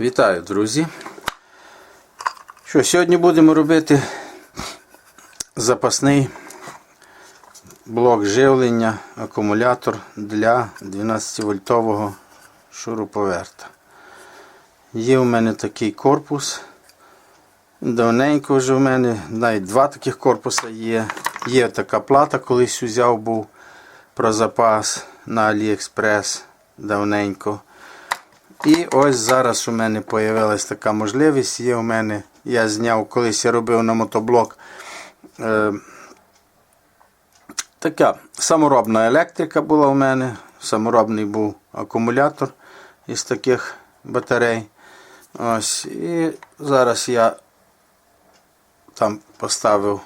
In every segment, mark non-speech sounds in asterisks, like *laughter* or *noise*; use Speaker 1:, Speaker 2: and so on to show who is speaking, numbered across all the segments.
Speaker 1: Вітаю, друзі. Що, сьогодні будемо робити запасний блок живлення, акумулятор для 12-вольтового шуруповерта. Є у мене такий корпус. Давненько вже в мене, навіть два таких корпуса є. Є така плата, колись узяв був про запас на AliExpress давненько. І ось зараз у мене з'явилася така можливість. Є у мене, я зняв, колись я робив на мотоблок. Е, така саморобна електрика була у мене. Саморобний був акумулятор із таких батарей. Ось. І зараз я там поставив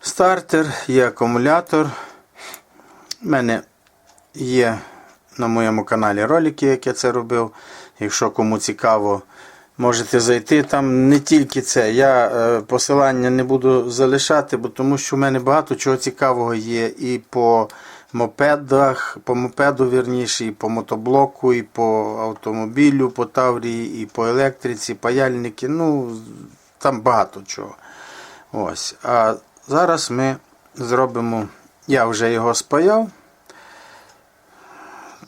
Speaker 1: стартер, є акумулятор. У мене є на моєму каналі ролики, як я це робив. Якщо кому цікаво, можете зайти. Там не тільки це. Я е, посилання не буду залишати, бо тому що в мене багато чого цікавого є і по мопедах, по мопеду вірніше, і по мотоблоку, і по автомобілю, по Таврії, і по електриці, паяльники. Ну, там багато чого. Ось. А зараз ми зробимо. Я вже його спаяв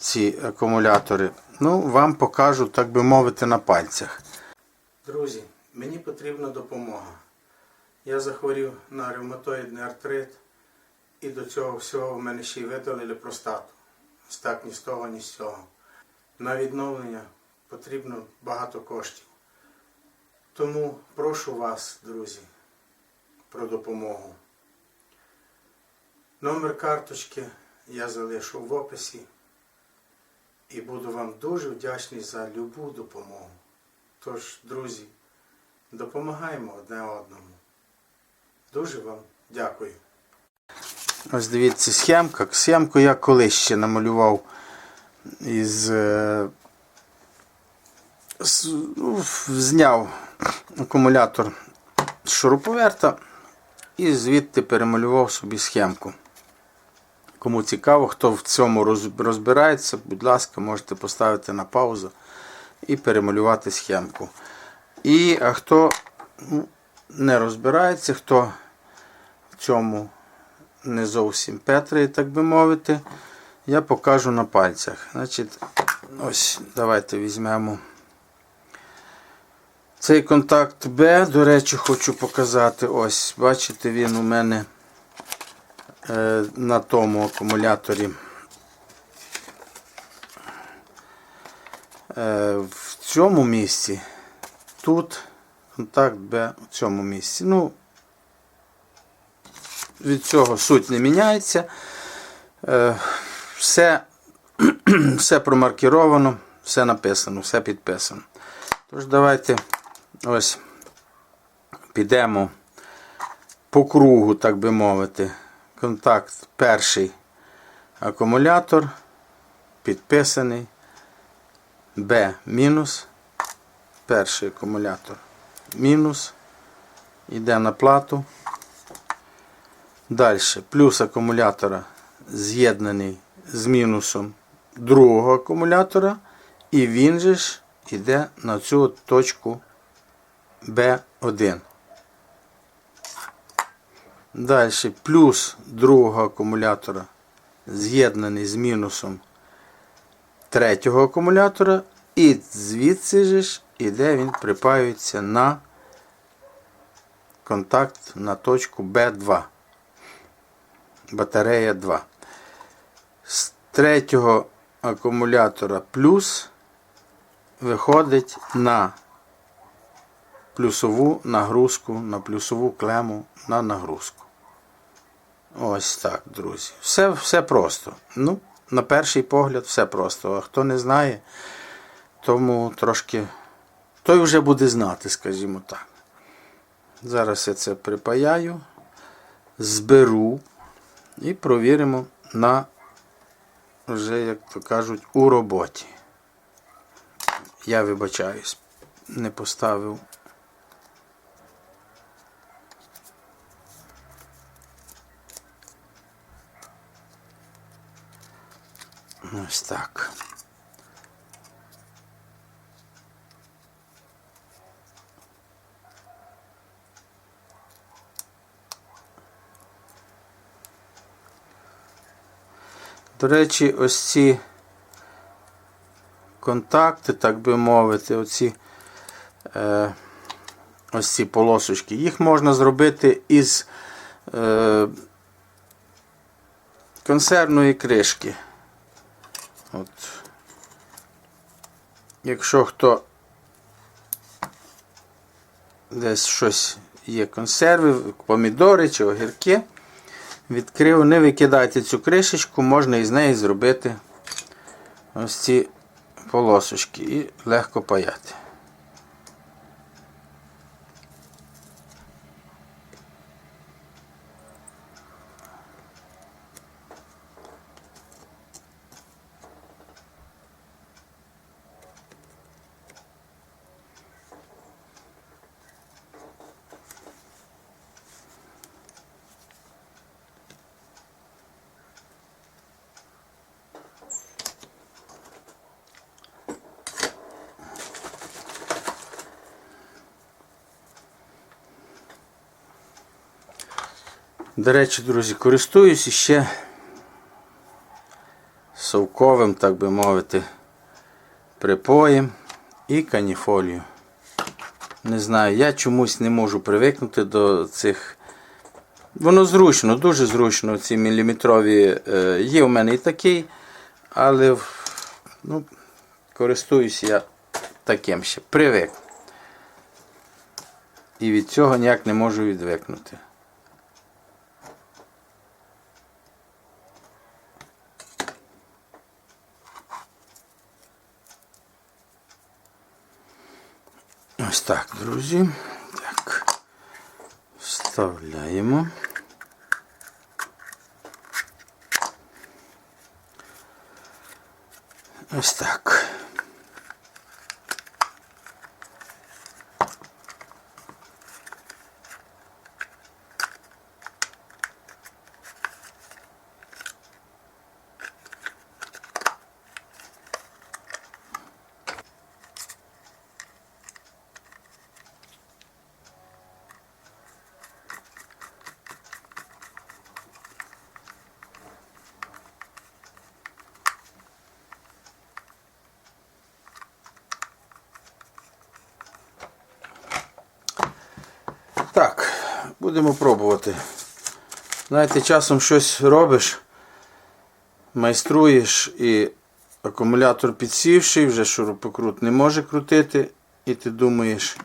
Speaker 1: ці акумулятори. Ну, вам покажу, так би мовити, на пальцях. Друзі, мені потрібна допомога. Я захворів на ревматоїдний артрит, і до цього всього в мене ще й видалили простату. Ось так ні з того, ні з цього. На відновлення потрібно багато коштів. Тому прошу вас, друзі, про допомогу. Номер карточки я залишу в описі. І буду вам дуже вдячний за любу допомогу. Тож, друзі, допомагаємо одне одному. Дуже вам дякую. Ось дивіться схемка. Схемку я колись ще намалював із. е, ну, зняв акумулятор з шуруповерта і звідти перемалював собі схемку. Кому цікаво, хто в цьому розбирається, будь ласка, можете поставити на паузу і перемалювати схемку. І хто ну, не розбирається, хто в цьому не зовсім петрий, так би мовити, я покажу на пальцях. Значить, ось, давайте візьмемо. Цей контакт Б, до речі, хочу показати. Ось, бачите, він у мене на тому акумуляторі. Е, в цьому місці, тут контакт Б в цьому місці. Ну, від цього суть не міняється. Е, все, *clears throat* все промаркіровано, все написано, все підписано. Тож, давайте ось підемо по кругу, так би мовити. Контакт перший акумулятор підписаний. Б мінус. Перший акумулятор мінус. Йде на плату. Далі плюс акумулятора з'єднаний з мінусом другого акумулятора. І він же ж йде на цю точку B1. Далі плюс другого акумулятора з'єднаний з мінусом третього акумулятора. І звідси ж іде він припаюється на контакт на точку B2. Батарея 2. З третього акумулятора плюс виходить на плюсову нагрузку, на плюсову клему на нагрузку. Ось так, друзі. Все, все просто. Ну, на перший погляд, все просто. А хто не знає, тому трошки. Той вже буде знати, скажімо так. Зараз я це припаяю, зберу і провіримо на, вже, як то кажуть, у роботі. Я вибачаюсь, не поставив. Ось так. До речі, ось ці контакти, так би мовити, оці, е, ось ці полосочки, їх можна зробити із е, консервної кришки. От. Якщо хто десь щось є консерви, помідори чи огірки, відкрив, не викидайте цю кришечку, можна із неї зробити ось ці полосочки і легко паяти. До речі, друзі, користуюсь іще совковим, так би мовити, припоєм і каніфолію. Не знаю, я чомусь не можу привикнути до цих. Воно зручно, дуже зручно, ці міліметрові. е, Є в мене і такий, але ну, користуюсь я таким ще. Привик. І від цього ніяк не можу відвикнути. Ось так, друзі. Так. Вставляємо. Ось так. Так, будемо пробувати. Знаєте, часом щось робиш, майструєш і акумулятор підсівший, вже шурупокрут не може крутити, і ти думаєш,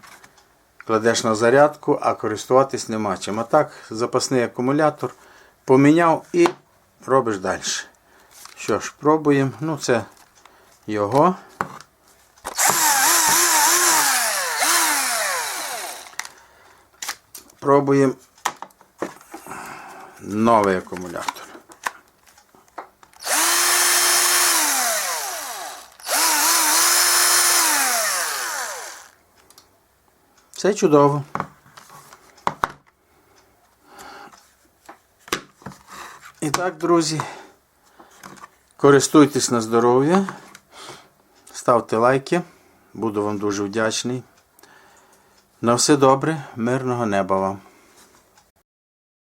Speaker 1: кладеш на зарядку, а користуватись нема чим. А так, запасний акумулятор поміняв і робиш далі. Що ж, пробуємо. Ну, це його. Пробуємо новий акумулятор. Все чудово. І так, друзі, користуйтесь на здоров'я, ставте лайки, буду вам дуже вдячний. На все добре, мирного неба вам.